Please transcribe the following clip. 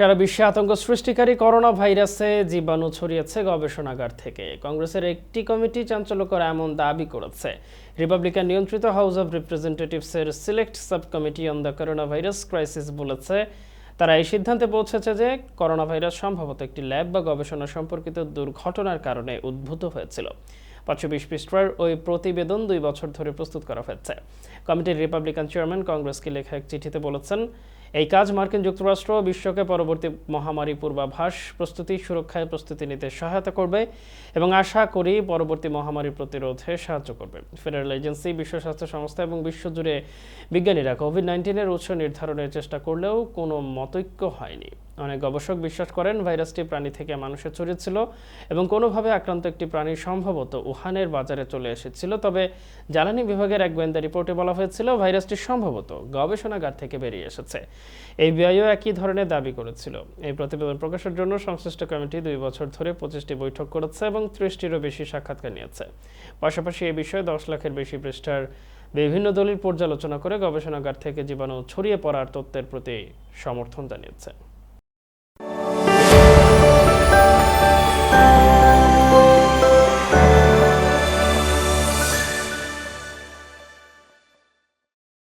সারা বিশ্বে আতঙ্ক সৃষ্টিকারী করোনা ভাইরাসে জীবাণু ছড়িয়েছে গবেষণাগার থেকে। কংগ্রেসের একটি কমিটি চাঞ্চল্যকর এমন দাবি করেছে। রিপাবলিকান নিয়ন্ত্রিত house of রিপ্রেজেন্টেটিভসের select sub committee on the coronavirus crisis বলেছে। তারা এই সিদ্ধান্তে পৌঁছেছে যে করোনা ভাইরাস সম্ভবত একটি ল্যাব বা গবেষণা সম্পর্কিত দুর্ঘটনার কারণে উদ্ভূত হয়েছিল। পাঁচশো বিশ পৃষ্ঠার ওই প্রতিবেদন দুই বছর ধরে প্রস্তুত করা হয়েছে। কমিটির রিপাবলিকান চেয়ারম্যান কংগ্রেসকে লেখা এক চিঠিতে বলেছেন এই কাজ মার্কিন যুক্তরাষ্ট্র বিশ্বকে পরবর্তী মহামারী পূর্বাভাস, প্রস্তুতি, সুরক্ষায় প্রস্তুতি নিতে সহায়তা করবে এবং আশা করি পরবর্তী মহামারী প্রতিরোধে সাহায্য করবে। ফেডারেল এজেন্সি, বিশ্ব স্বাস্থ্য সংস্থা এবং বিশ্বজুড়ে বিজ্ঞানীরা কোভিড নাইন্টিনের উৎস নির্ধারণের চেষ্টা করলেও কোনো মতৈক্য হয়নি। অনেক গবেষক বিশ্বাস করেন ভাইরাসটি প্রাণী থেকে মানুষে ছড়িয়েছিল এবং কোনোভাবে আক্রান্ত একটি প্রাণী সম্ভবত উহানের বাজারে চলে এসেছিল। তবে জ্বালানি বিভাগের এক গোয়েন্দা রিপোর্টে বলা হয়েছিল, ভাইরাসটি সম্ভবত গবেষণাগার থেকে বেরিয়ে এসেছে। এই বিআইও একই ধরনের দাবি করেছিল। এই প্রতিবেদন প্রকাশের জন্য সংশ্লিষ্ট কমিটি দুই বছর ধরে পঁচিশটি বৈঠক করেছে এবং ত্রিশটিরও বেশি সাক্ষাৎকার নিয়েছে। পাশাপাশি এই বিষয়ে দশ লাখের বেশি পৃষ্ঠার বিভিন্ন দলিল পর্যালোচনা করে গবেষণাগার থেকে জীবাণু ছড়িয়ে পড়ার তত্ত্বের প্রতি সমর্থন জানিয়েছে।